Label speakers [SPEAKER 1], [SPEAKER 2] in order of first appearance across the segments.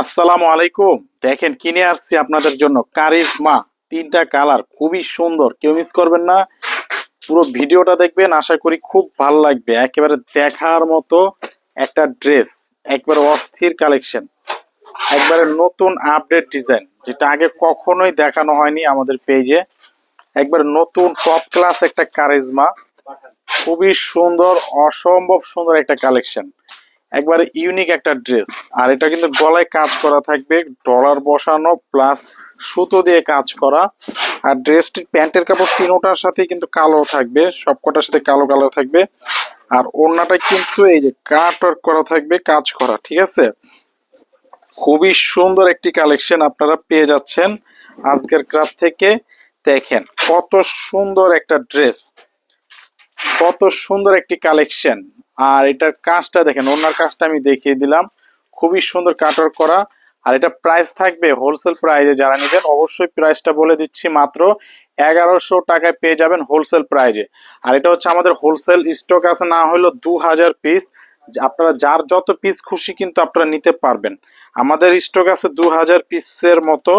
[SPEAKER 1] আসসালামু আলাইকুম। দেখেন, কিনে আসছি আপনাদের জন্য কারিজমা। তিনটা কালার, খুবই সুন্দর। কেউ মিস করবেন না। পুরো ভিডিওটা দেখবেন, আশা করি খুব ভালো লাগবে। একেবারে দেখার মতো একটা ড্রেস, একবারে অস্থির কালেকশন। একবারে নতুন আপডেট ডিজাইন যেটা আগে কখনোই দেখানো হয়নি আমাদের পেজে একবারে নতুন টপ ক্লাস একটা কারিজমা। খুবই সুন্দর, অসম্ভব সুন্দর একটা কালেকশন। একবারে ইউনিক একটা ড্রেস আর এটা কিন্তু গলায় কাজ করা থাকবে ডলার বসানো প্লাস সুতো দিয়ে কাজ করা। আর ড্রেসটির প্যান্টের কাপড় তিনোটার সাথে কিন্তু কালো থাকবে, সবকটার সাথে কালো কালো থাকবে। আর ওড়নাটা কিন্তু এই যে কাট করা থাকবে, কাজ করা, ঠিক আছে? খুবই সুন্দর একটি কালেকশন আপনারা পেয়ে যাচ্ছেন আজকের ক্রাফ থেকে। দেখেন কত সুন্দর একটা ড্রেস কত সুন্দর একটি কালেকশন আর এটার কাজটা দেখেন, ওনার কাজটা আমি দেখিয়ে দিলাম। খুবই সুন্দর কাটার করা। আর এটা প্রাইস থাকবে হোলসেল প্রাইজে যারা নেবেন, অবশ্যই প্রাইসটা বলে দিচ্ছি মাত্র এগারোশো টাকায় পেয়ে যাবেন হোলসেল প্রাইজে আর এটা হচ্ছে আমাদের হোলসেল স্টক আছে, না হলো দু হাজার পিস আপনারা যার যত পিস খুশি কিন্তু আপনারা নিতে পারবেন। আমাদের স্টক আছে দু হাজার পিসের মতো,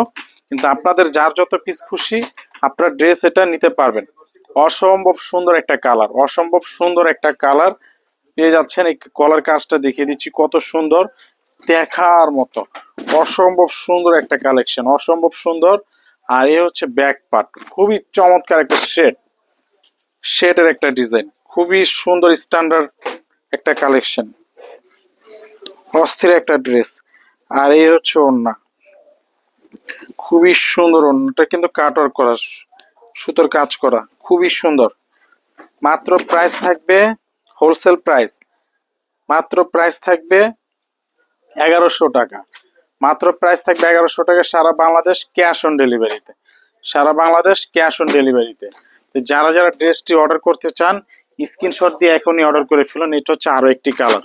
[SPEAKER 1] কিন্তু আপনাদের যার যত পিস খুশি আপনারা ড্রেস এটা নিতে পারবেন। অসম্ভব সুন্দর একটা কালার অসম্ভব সুন্দর একটা কালার পেয়ে যাচ্ছেন। এই কলার কাজটা দেখিয়ে দিচ্ছি, কত সুন্দর দেখার মতো। অসম্ভব সুন্দর একটা কালেকশন, অসম্ভব সুন্দর। আর এ হচ্ছে ব্যাক পার্ট খুবই চমৎকার একটা শেড শেডের একটা ডিজাইন খুবই সুন্দর স্ট্যান্ডার্ড একটা কালেকশন। অস্থির একটা ড্রেস আর এই হচ্ছে ওন্না খুবই সুন্দর ওন্নাটা কিন্তু কাটওয়ার্ক করা, সুতোর কাজ করা, খুবই সুন্দর। মাত্র প্রাইস থাকবে হোলসেল প্রাইস। মাত্র প্রাইস থাকবে এগারোশো টাকা। মাত্র প্রাইস থাকবে এগারোশো টাকা সারা বাংলাদেশ ক্যাশ অন ডেলিভারিতে। সারা বাংলাদেশ ক্যাশ অন ডেলিভারিতে। তো যারা যারা ড্রেসটি অর্ডার করতে চান, স্ক্রিনশট দিয়ে এখনই অর্ডার করে ফেলুন। এটা হচ্ছে আরও একটি কালার।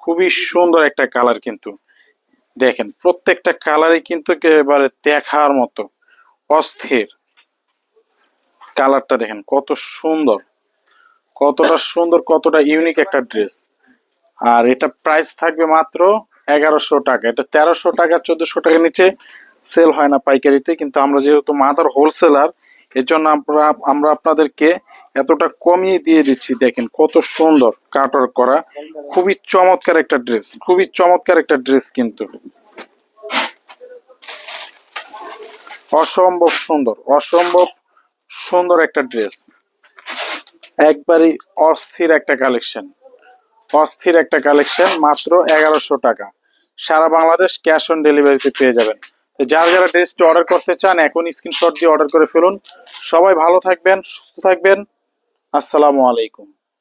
[SPEAKER 1] খুবই সুন্দর একটা কালার কিন্তু। দেখেন, প্রত্যেকটা কালারই কিন্তু একেবারে দেখার মতো। অস্থির। কালারটা দেখেন, কত সুন্দর। কতটা সুন্দর, কতটা ইউনিক একটা ড্রেস আর এটা প্রাইস থাকবে মাত্র এগারোশো টাকা। এটা তেরোশো টাকা, চোদ্দশো টাকা নিচে সেল হয় না পাইকারিতে, কিন্তু আমরা যেহেতু মাদার হোলসেলার এর জন্য আমরা আমরা আপনাদেরকে এতটা কমিয়ে দিয়ে দিচ্ছি। দেখেন কত সুন্দর কাটার করা। খুবই চমৎকার একটা ড্রেস খুবই চমৎকার একটা ড্রেস কিন্তু। অসম্ভব সুন্দর অসম্ভব সুন্দর একটা ড্রেস একবারই অস্থির একটা কালেকশন অস্থির একটা কালেকশন মাত্র এগারোশো টাকা। সারা বাংলাদেশ ক্যাশ অন ডেলিভারিতে পেয়ে যাবেন। তো যারা যারা ড্রেসটি অর্ডার করতে চান, এখন স্ক্রিনশট দিয়ে অর্ডার করে ফেলুন। সবাই ভালো থাকবেন, সুস্থ থাকবেন। আসসালামু আলাইকুম।